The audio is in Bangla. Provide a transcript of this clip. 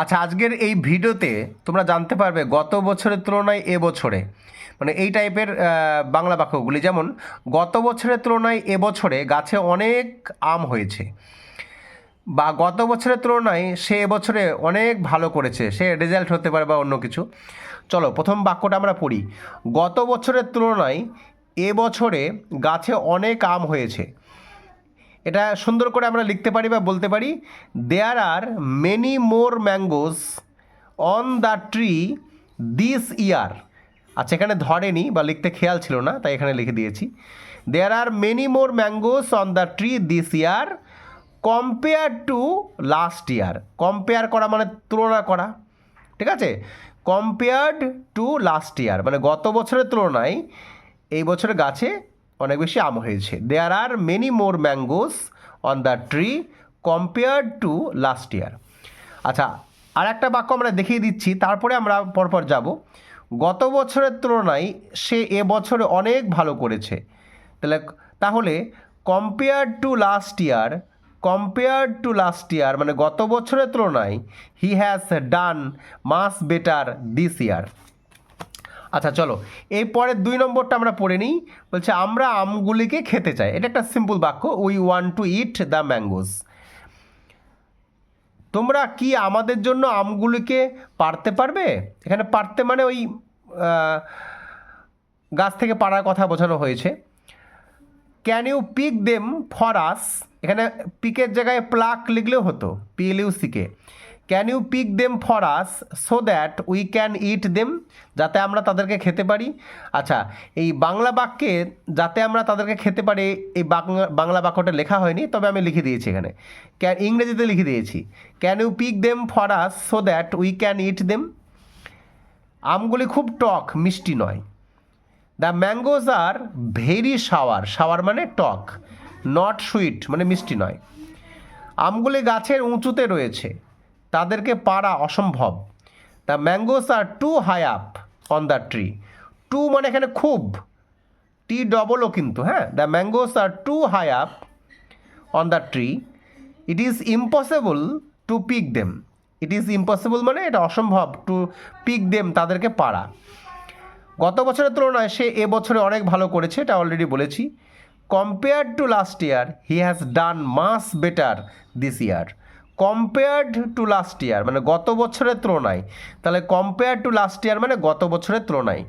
আচ্ছা আজকের এই ভিডিওতে তোমরা জানতে পারবে গত বছরের তুলনায় এ বছরে মানে এই টাইপের বাংলা বাক্যগুলি। যেমন, গত বছরের তুলনায় এ বছরে গাছে অনেক আম হয়েছে বা গত বছরের তুলনায় সে এবছরে অনেক ভালো করেছে, সে রেজাল্ট হতে পারে বা অন্য কিছু। চলো, প্রথম বাক্যটা আমরা পড়ি। গত বছরের তুলনায় এ বছরে গাছে অনেক আম হয়েছে। এটা সুন্দর করে আমরা লিখতে পারি বা বলতে পারি there are many more mangoes on the tree this year আচ্ছা এখানে ধরেনি বা লিখতে খেয়াল ছিল না, তাই এখানে লিখে দিয়েছি। There are many more mangoes on the tree this year compare to last year compare করা মানে তুলনা করা, ঠিক আছে? কম্পেয়ার্ড টু লাস্ট ইয়ার মানে গত বছরের তুলনায় এই বছর গাছে অনেক বেশি আম হয়েছে। There are many more mangoes on the tree compared to last year আচ্ছা আর একটা বাক্য আমরা দেখিয়ে দিচ্ছি, তারপরে আমরা পরপর যাব। গত বছরের তুলনায় সে এ বছরে অনেক ভালো করেছে। তাহলে তাহলে compare to last year compare to last year মানে গত বছরের তুলনায় he has done much better this year আচ্ছা চলো। এই পরের দুই নম্বরটা আমরা পড়ে নিই। বলছে, আমরা আমগুলিকে খেতে চাই। এটা একটা সিম্পল বাক্য। We want to eat the mangoes তোমরা কি আমাদের জন্য আমগুলিকে পারতে পারবে? এখানে পারতে মানে ওই গাছ থেকে পাড়ার কথা বোঝানো হয়েছে। Can you pick them for us এখানে পিকের জায়গায় প্লাক লিখলেও হতো। পিএলইউসিকে can you pick them for us so that we can eat them যাতে আমরা তাদেরকে খেতে পারি। আচ্ছা এই বাংলা বাক্যে যাতে আমরা তাদেরকে খেতে পারি, এই বাংলা বাক্যটা লেখা হয়নি, তবে আমি লিখে দিয়েছি এখানে। ক্যান ইংরেজিতে লিখে দিয়েছি। Can you pick them for us so that we can eat them আমগুলি খুব টক, মিষ্টি নয়। The mangoes are very sour sour মানে টক নট সুইট মানে মিষ্টি নয়। আমগুলি গাছের উঁচুতে রয়েছে। তাদেরকে পারা অসম্ভব। The mangoes are too high up on the tree too মানে এখানে খুব। টি ডবলও কিন্তু হ্যাঁ? The mangoes are too high up on the tree it is impossible to pick them it is impossible মানে এটা অসম্ভব টু পিক দেম তাদেরকে পারা গত বছরের তুলনায় সে এ বছরে অনেক ভালো করেছে, এটা অলরেডি বলেছি। Compare to last year he has done much better this year compared to last year মানে গত বছরের তুলনায়। তাহলে কম্পেয়ার টু লাস্ট ইয়ার মানে গত বছরের তুলনায়।